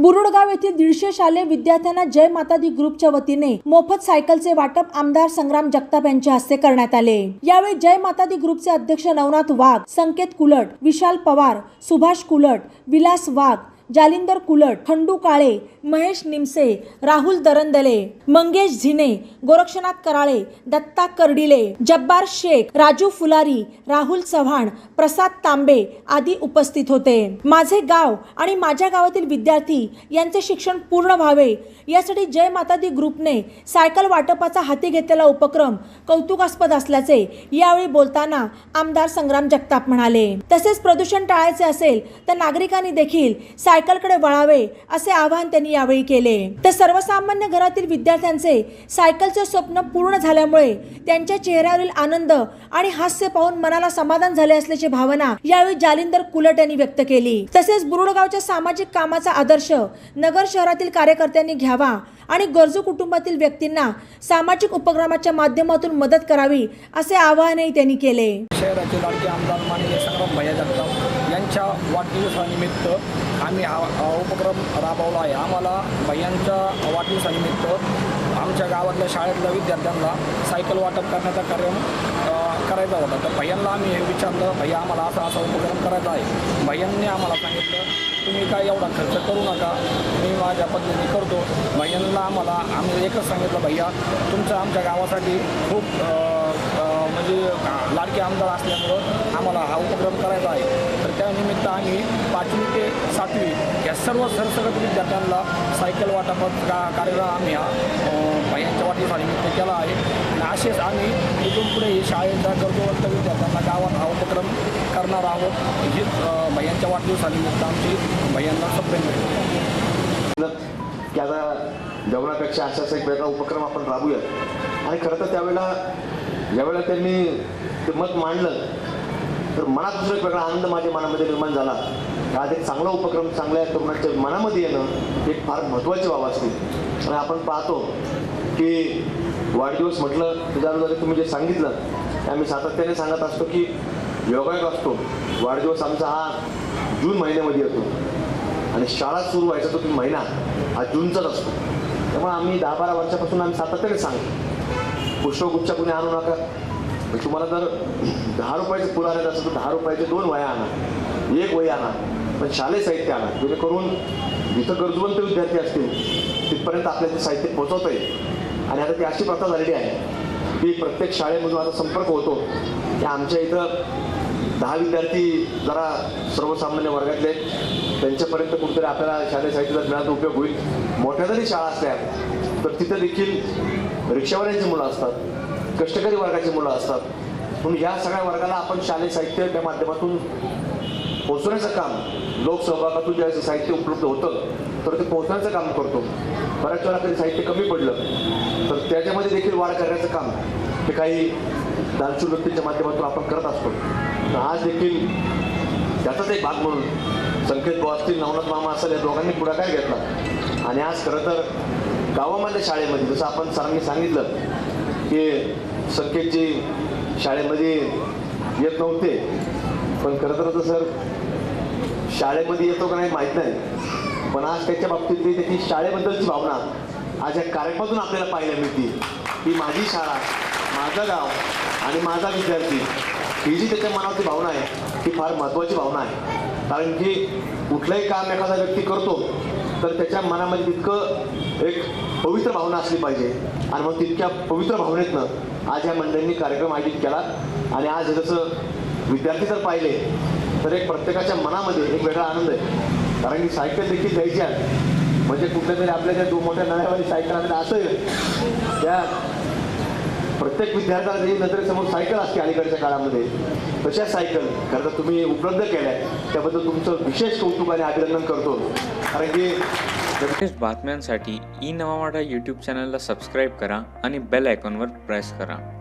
बुरुडगाव येथील दीडशे शालेय विद्यार्थ्यांना जय माता दी ग्रुपच्या वतीने मोफत सायकलचे वाटप आमदार संग्राम जगताप यांच्या हस्ते करण्यात आले. यावेळी जय माता दी ग्रुपचे अध्यक्ष नवनाथ वाघ संकेत कुलट विशाल पवार सुभाष कुलट विलास वाघ जालिंदर कुलट खंडू काळे महेश निमसे राहुल दरंदले मंगेश झिने गोरक्षनाथ कराळे दत्ता कर्डिले जब्बार शेख राजू फुलारी राहुल चव्हाण प्रसाद तांबे आदी उपस्थित होते. माझे गाव आणि माझ्या गावातील विद्यार्थी यांचे शिक्षण पूर्ण व्हावे. यासाठी जय माता दी ग्रुपने सायकल वाटपाचा हाती घेतलेला उपक्रम कौतुकास्पद असल्याचे यावेळी बोलताना आमदार संग्राम जगताप म्हणाले. तसेच प्रदूषण टाळायचे असेल तर नागरिकांनी देखील साय सायकलकडे वळावे असे आवाहन त्यांनी यावेळी केले. तर सर्वसामान्य घरातील विद्यार्थ्यांचे सायकलचे स्वप्न पूर्ण झाल्यामुळे त्यांच्या चेहऱ्यावरील आनंद आणि हास्य पाहून मनाला समाधान झाले असल्याची भावना यावेळी जालिंदर कुलट यांनी व्यक्त केली. तसेच बुरुडगावच्या सामाजिक कामाचा आदर्श नगर शहरातील कार्यकर्त्यांनी घ्यावा आणि गरजू कुटुंबातील व्यक्तींना सामाजिक उपक्रमाच्या माध्यमातून मदत करावी असे आवाहनही त्यांनी केले. शहराचे लाडके आमदार माननीय संग्राम भैया जगताप यांच्या वाढदिवसानिमित्त आम्ही हा उपक्रम राबवला आहे. आम्हाला भैयांच्या वाढदिवसानिमित्त आमच्या गावातल्या शाळेतल्या विद्यार्थ्यांना सायकल वाटप करण्याचा कार्यक्रम करायचा होता. तर भैयांना आम्ही हे विचारलं भैया आम्हाला असा असा उपक्रम करायचा आहे. भैयांनी आम्हाला सांगितलं तुम्ही काय एवढा खर्च करू नका. मी माझ्या पद्धतीने करतो. भैयांना आम्हाला आम्ही एकच सांगितलं भैया तुमचं आमच्या गावासाठी खूप म्हणजे लाडके आमदार असल्यामुळं आम्हाला हा उपक्रम करायचा आहे. तर त्यानिमित्त आम्ही पाचवी ते सातवी सर्व सरसकट विद्यार्थ्यांना सायकल वाटपात का कार्यक्रम आम्ही हा अ, भैयांच्या निमित्त केला आहे. आणि असेच आम्ही इथून पुढे शाळेच्या गरजूवंत विद्यार्थ्यांना गावात हा उपक्रम करणार आहोत. हीच अ, भैयांच्या वाढदिवसानिमित्त आमची भैयांना सप्रेम की आता जेवणापेक्षा असाच एक वेगळा उपक्रम आपण राबूयात. आणि खरं तर त्यावेळेला ज्यावेळेला त्यांनी ते मत मांडलं तर मनात दुसरा एक वेगळा आनंद माझ्या मनामध्ये निर्माण झाला. आज एक चांगला उपक्रम चांगल्या तरुणाच्या मनामध्ये येणं एक फार महत्त्वाची बाब असते आणि आपण पाहतो की वाढदिवस म्हटलं त्याच्या तुम्ही जे सांगितलं ते आम्ही सातत्याने सांगत असतो की योगायोग असतो. वाढदिवस आमचा हा जून महिन्यामध्ये येतो. आणि शाळा सुरू व्हायचा तो तीन महिना हा जूनचाच असतो. त्यामुळे आम्ही दहा बारा वर्षापासून आम्ही सातत्याने सांगतो. पुष्पगुच्छ कुणी आणू नका. तुम्हाला जर दहा रुपयाचे फुलं आणायचं असेल तर दहा रुपयाचे दोन वया आणा. एक वय आणा. पण शालेय साहित्य आणा. जेणेकरून जिथं गरजवंत विद्यार्थी असतील तिथपर्यंत आपल्याला साहित्य पोहोचवता येईल. आणि आता ती अशी प्रथा झालेली आहे की प्रत्येक शाळेमधून आता संपर्क होतो की आमच्या इथं दहा विद्यार्थी जरा सर्वसामान्य वर्गातले त्यांच्यापर्यंत कुठेतरी आपल्याला शालेय साहित्याचा मिळाचा उपयोग होईल. मोठ्या जरी शाळा असल्या तर तिथं देखील रिक्षावाल्यांची मुलं असतात. कष्टकरी वर्गाची मुलं असतात. म्हणून या सगळ्या वर्गाला आपण शालेय साहित्याच्या माध्यमातून पोहोचवण्याचं काम लोकसहभागातून ज्यावेळेस साहित्य उपलब्ध होतं तर ते पोहोचण्याचं काम करतो. बऱ्याच वेळा कधी साहित्य कमी पडलं तर त्याच्यामध्ये देखील वाढ करण्याचं काम हे काही दानशूर व्यक्तींच्या माध्यमातून आपण करत असतो. तर आज देखील त्याचाच एक भाग म्हणून संकेत भाऊ असतील नवनाथ मामा असेल या दोघांनी पुढाकार घेतला. आणि आज खरं तर गावामधल्या शाळेमध्ये जसं आपण सरांनी सांगितलं की संकेतजी शाळेमध्ये येत नव्हते. पण खरं तर आता सर शाळेमध्ये येतो का नाही माहीत नाही. पण आज त्याच्या बाबतीत त्याची शाळेबद्दलची भावना आज या कार्यक्रमातून आपल्याला पाहायला मिळते. की माझी शाळा माझं गाव आणि माझा विद्यार्थी ही जी त्याच्या मनावरची भावना आहे ती फार महत्त्वाची भावना आहे. कारण की कुठलंही काम एखादा व्यक्ती करतो तर त्याच्या मनामध्ये तितकं एक पवित्र भावना असली पाहिजे. आणि मग तितक्या पवित्र भावनेतनं आज या मंडळींनी कार्यक्रम आयोजित केला. आणि आज जसं विद्यार्थी जर पाहिले तर एक प्रत्येकाच्या मनामध्ये एक वेगळा आनंद आहे. कारण की सायकल देखील द्यायची आहे. म्हणजे कुठल्या तरी आपल्या ज्या दोन मोठ्या नव्यावाली सायकल आणल्या असं त्या प्रत्येक विद्यार्थ्याला जी नजरेसमोर सायकल असते अलीकडच्या काळामध्ये. तशा सायकल खरं तर तुम्ही उपलब्ध केल्या त्याबद्दल तुमचं विशेष कौतुक आणि अभिनंदन करतो. कारण की लेटेस्ट बातम्यांसाठी ई नवा यूट्यूब चॅनलला सबस्क्राईब करा आणि बेल आयकॉनवर प्रेस करा.